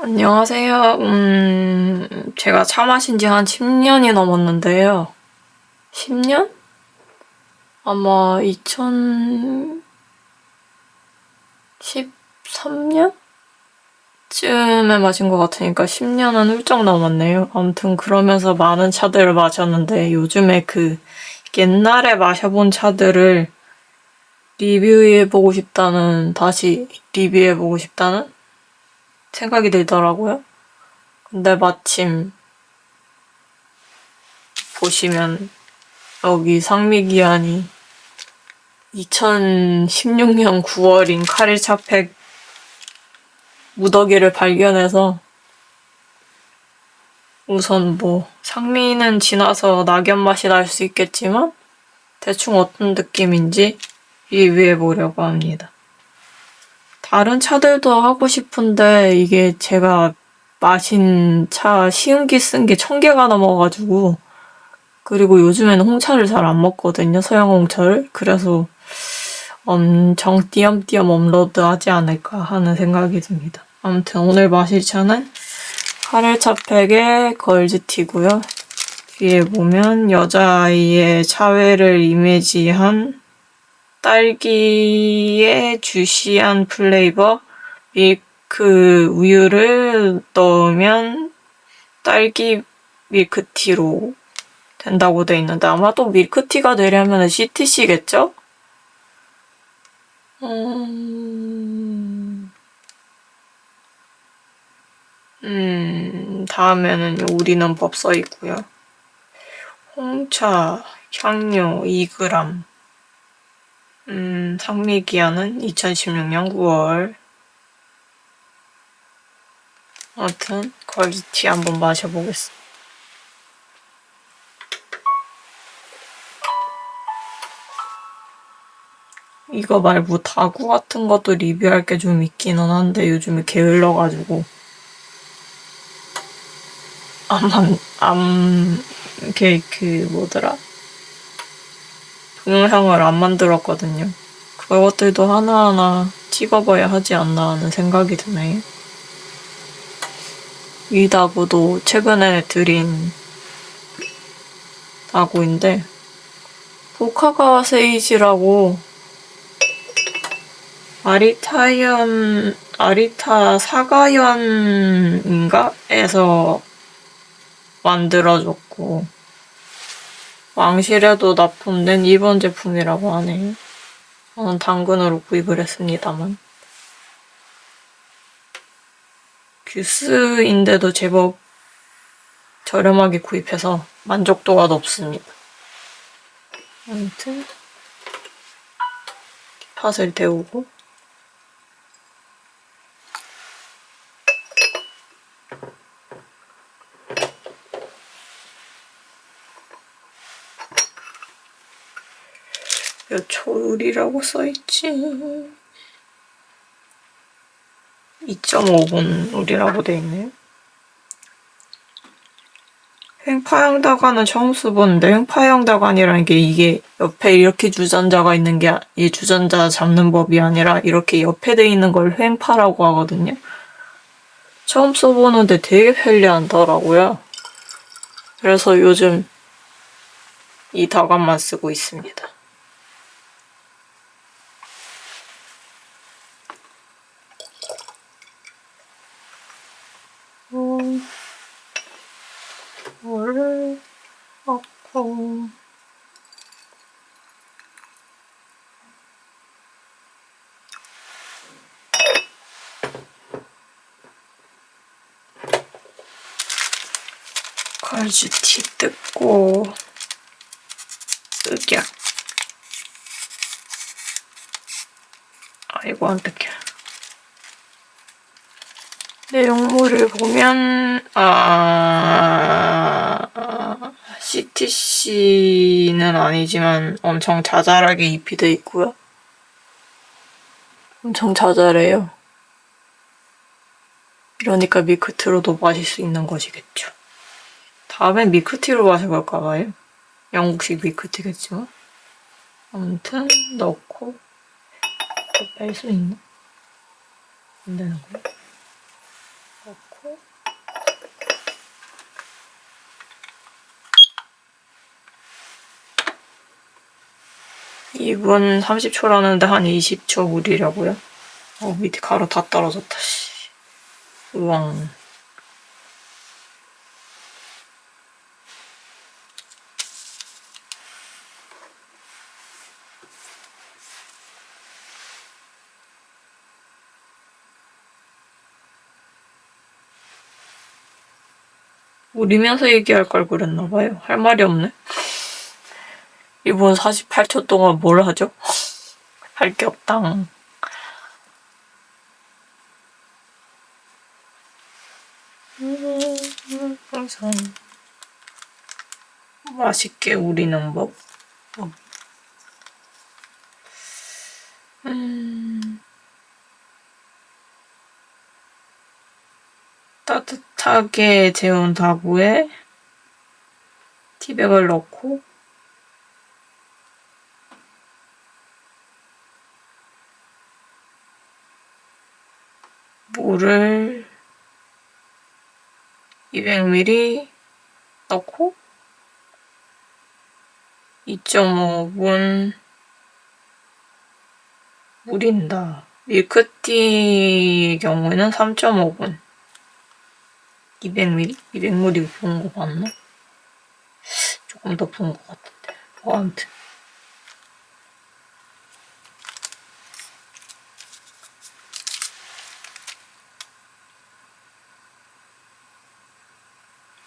안녕하세요. 음, 제가 차 마신 지 한 10년이 넘었는데요. 10년? 아마 2013년? 쯤에 마신 것 같으니까 10년은 훌쩍 넘었네요. 아무튼 그러면서 많은 차들을 마셨는데 요즘에 그 옛날에 마셔본 차들을 리뷰해보고 싶다는, 다시 리뷰해보고 싶다는 생각이 들더라고요. 근데 마침 보시면 여기 상미기한이 2016년 9월인 카릴 차팩 무더기를 발견해서 우선 뭐 상미는 지나서 낙엽 맛이 날 수 있겠지만 대충 어떤 느낌인지 리뷰해 보려고 합니다. 다른 차들도 하고 싶은데 이게 제가 마신 차 시음기 쓴 게 천 개가 넘어가지고 그리고 요즘에는 홍차를 잘 안 먹거든요 서양 홍차를. 그래서 엄청 띄엄띄엄 업로드 하지 않을까 하는 생각이 듭니다. 아무튼 오늘 마실 차는 카렐차 팩의 걸즈티고요. 뒤에 보면 여자아이의 차회를 이미지한 딸기의 주시한 플레이버 밀크 우유를 넣으면 딸기 밀크티로 된다고 돼 있는데 아마도 밀크티가 되려면 CTC겠죠? 음... 음, 다음에는 우리는 법써 있고요. 홍차, 향료 2g, 음, 상미기한은 2016년 9월. 아무튼 퀄리티 한번 마셔보겠습니다. 이거 말고 다구 같은 것도 리뷰할 게 좀 있기는 한데 요즘에 게을러가지고 암만 암 케이크 뭐더라 동영상을 안 만들었거든요. 그것들도 하나하나 찍어봐야 하지 않나 하는 생각이 드네요. 이 다구도 최근에 드린 다구인데 보카가 세이지라고 아리타연 아리타 사가연인가? 에서 만들어줬고 왕실에도 납품된 일본 제품이라고 하네요. 저는 당근으로 구입을 했습니다만. 뷰스인데도 제법 저렴하게 구입해서 만족도가 높습니다. 아무튼 팥을 데우고 요초율이라고 써있지. 2.5분 우리라고 돼 있네요. 횡파형 다관은 처음 써보는데 횡파형 다관이라는 게 이게 옆에 이렇게 주전자가 있는 게 이 주전자 잡는 법이 아니라 이렇게 옆에 돼 있는 걸 횡파라고 하거든요. 처음 써보는데 되게 편리하더라고요. 그래서 요즘 이 다관만 쓰고 있습니다. 음, 뭐를 넣고 걸즈티 뜯고 흑약 아이고 안 뜯겨 내용물을 보면 아 CTC는 아니지만 엄청 자잘하게 잎이 돼 있고요. 엄청 자잘해요. 이러니까 밀크티로도 마실 수 있는 것이겠죠. 다음엔 밀크티로 마셔볼까 봐요. 영국식 밀크티겠지만. 아무튼 넣고 뺄 수 있나? 안 되는 거야? 넣고 이분 30초라는데 한 20초 우리라고요? 어, 밑에 가루 다 떨어졌다, 씨. 우왕. 우리면서 얘기할 걸 그랬나봐요. 할 말이 없네. 이분 48초 동안 뭘 하죠? 할 게 없다. 항상 맛있게 우리는 법. 어. 음. 따뜻 하게 재운 다구에 티백을 넣고 물을 200ml 넣고 2.5분 우린다. 밀크티 경우에는 3.5분. 200ml? 200ml 부은 거 맞나? 조금 더 부은 것 같은데. 뭐, 아무튼.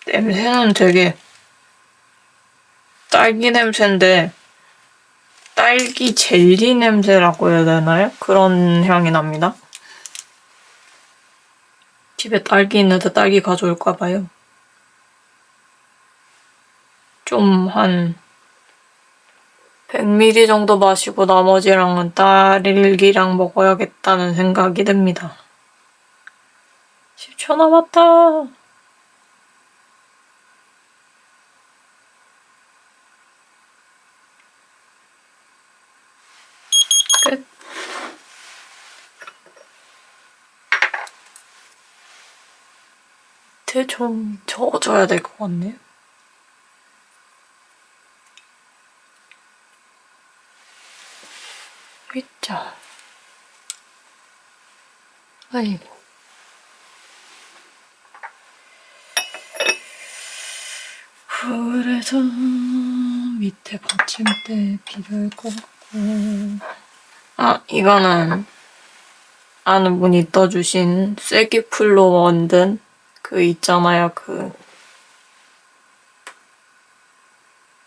냄새는 되게 딸기 냄새인데 딸기 젤리 냄새라고 해야 되나요? 그런 향이 납니다. 집에 딸기 있는데 딸기 가져올까 봐요. 좀 한 100ml 정도 마시고 나머지랑은 딸기랑 먹어야겠다는 생각이 듭니다. 10초 남았다. 밑에 좀 저어줘야 될 것 같네요. 있자. 아이고. 그래서 밑에 받침대 필요할 것 같고. 아, 이거는 아는 분이 떠주신 쐐기풀로 만든 그 있잖아요, 그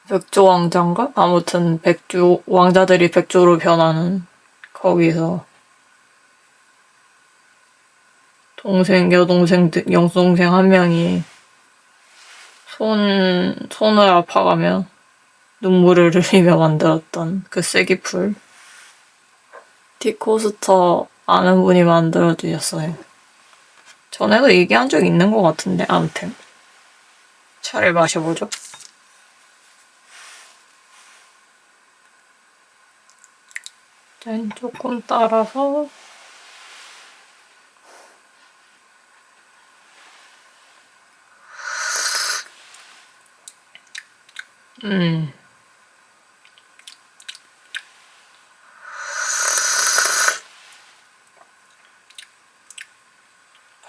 백조 왕자인가? 아무튼 백조 왕자들이 백조로 변하는 거기서 동생, 여동생, 영동생 한 명이 손 손을 아파가며 눈물을 흘리며 만들었던 그 쐐기풀 티코스터 아는 분이 만들어 주셨어요. 전에도 얘기한 적 있는 것 같은데 아무튼 차를 마셔보죠. 짠 조금 따라서 음.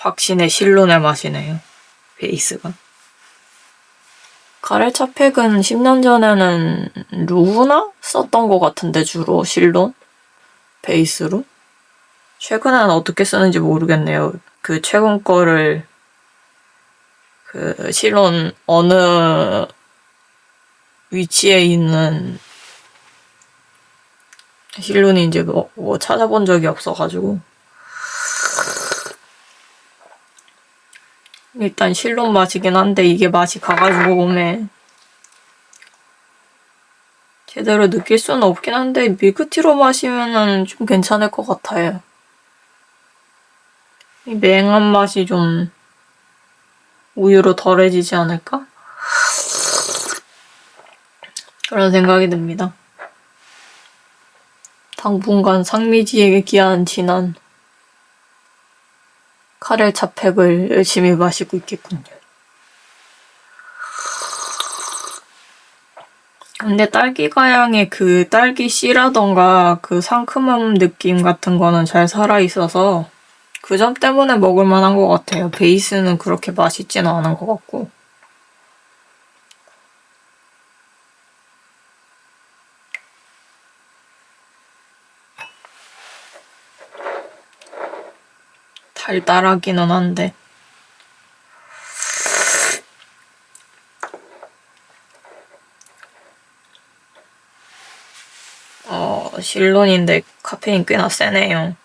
확신의 실론의 맛이네요. 베이스가. 가래차 팩은 10년 전에는 루나 썼던 것 같은데 주로 실론 베이스로. 최근에는 어떻게 쓰는지 모르겠네요. 그 최근 거를 그 실론 어느 위치에 있는 이제 뭐, 뭐 찾아본 적이 없어가지고 일단 실론 맛이긴 한데 이게 맛이 가가지고 몸에 제대로 느낄 수는 없긴 한데 밀크티로 마시면은 좀 괜찮을 것 같아요. 이 맹한 맛이 좀 우유로 덜해지지 않을까? 그런 생각이 듭니다. 당분간 상미지에게 기한 진한 카렐차 팩을 열심히 마시고 있겠군요. 근데 딸기 가양의 그 딸기 씨라던가 그 상큼함 느낌 같은 거는 잘 살아있어서 그 점 때문에 먹을 만한 것 같아요. 베이스는 그렇게 맛있지는 않은 것 같고. 달달하기는 한데. 어, 실론인데 카페인 꽤나 세네요.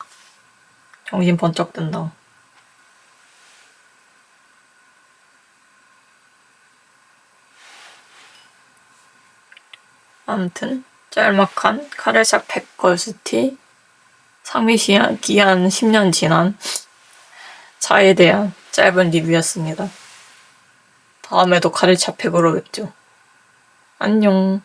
정신 번쩍 든다. 아무튼 짤막한 카레샥 백걸스티 상미 시한 기한 10년 지난 차에 대한 짧은 리뷰였습니다. 다음에도 카레차 팩으로 뵙죠. 안녕.